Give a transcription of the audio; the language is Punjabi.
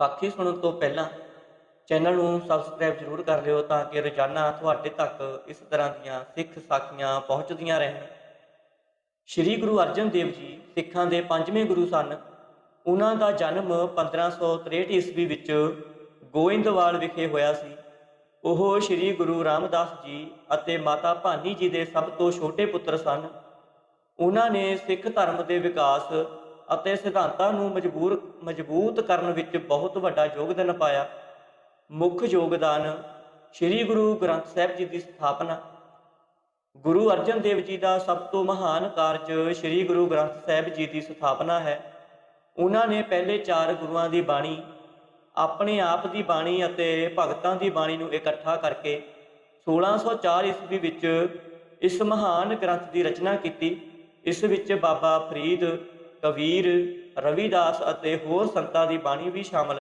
ਸਾਖੀ ਸੁਣਨ ਤੋਂ ਪਹਿਲਾਂ ਚੈਨਲ ਨੂੰ ਸਬਸਕ੍ਰਾਈਬ ਜ਼ਰੂਰ ਕਰ ਲਿਓ ਤਾਂ ਕਿ ਰੋਜ਼ਾਨਾ ਤੁਹਾਡੇ ਤੱਕ ਇਸ ਤਰ੍ਹਾਂ ਦੀਆਂ ਸਿੱਖ ਸਾਖੀਆਂ ਪਹੁੰਚਦੀਆਂ ਰਹਿਣ। ਸ੍ਰੀ ਗੁਰੂ ਅਰਜਨ ਦੇਵ ਜੀ ਸਿੱਖਾਂ ਦੇ ਪੰਜਵੇਂ ਗੁਰੂ ਸਨ। ਉਹਨਾਂ ਦਾ ਜਨਮ 1563 ਈਸਵੀ ਵਿੱਚ ਗੋਇੰਦਵਾਲ ਵਿਖੇ ਹੋਇਆ ਸੀ। ਉਹ ਸ੍ਰੀ ਗੁਰੂ ਰਾਮਦਾਸ ਜੀ ਅਤੇ ਮਾਤਾ ਭਾਨੀ ਜੀ ਦੇ ਸਭ ਤੋਂ ਛੋਟੇ ਪੁੱਤਰ ਸਨ। ਉਹਨਾਂ ਨੇ ਸਿੱਖ ਧਰਮ ਦੇ ਵਿਕਾਸ ਅਤੇ ਸਿਧਾਂਤਾਂ ਨੂੰ ਮਜਬੂਰ, ਮਜ਼ਬੂਤ ਕਰਨ ਵਿੱਚ ਬਹੁਤ ਵੱਡਾ ਯੋਗਦਾਨ ਪਾਇਆ। ਮੁੱਖ ਯੋਗਦਾਨ ਸ੍ਰੀ ਗੁਰੂ ਗ੍ਰੰਥ ਸਾਹਿਬ ਜੀ ਦੀ ਸਥਾਪਨਾ। ਗੁਰੂ ਅਰਜਨ ਦੇਵ ਜੀ ਦਾ ਸਭ ਤੋਂ ਮਹਾਨ ਕਾਰਜ ਸ੍ਰੀ ਗੁਰੂ ਗ੍ਰੰਥ ਸਾਹਿਬ ਜੀ ਦੀ ਸਥਾਪਨਾ ਹੈ। ਉਹਨਾਂ ਨੇ ਪਹਿਲੇ ਚਾਰ ਗੁਰੂਆਂ ਦੀ ਬਾਣੀ, ਆਪਣੇ ਆਪ ਦੀ ਬਾਣੀ ਅਤੇ ਭਗਤਾਂ ਦੀ ਬਾਣੀ ਨੂੰ ਇਕੱਠਾ ਕਰਕੇ 1604 ਈਸਵੀ ਵਿੱਚ ਇਸ ਮਹਾਨ ਗ੍ਰੰਥ ਦੀ ਰਚਨਾ ਕੀਤੀ। ਇਸ ਵਿੱਚ ਬਾਬਾ ਫਰੀਦ ਕਬੀਰ ਰਵਿਦਾਸ ਅਤੇ ਹੋਰ ਸੰਤਾਂ ਦੀ ਬਾਣੀ ਵੀ ਸ਼ਾਮਲ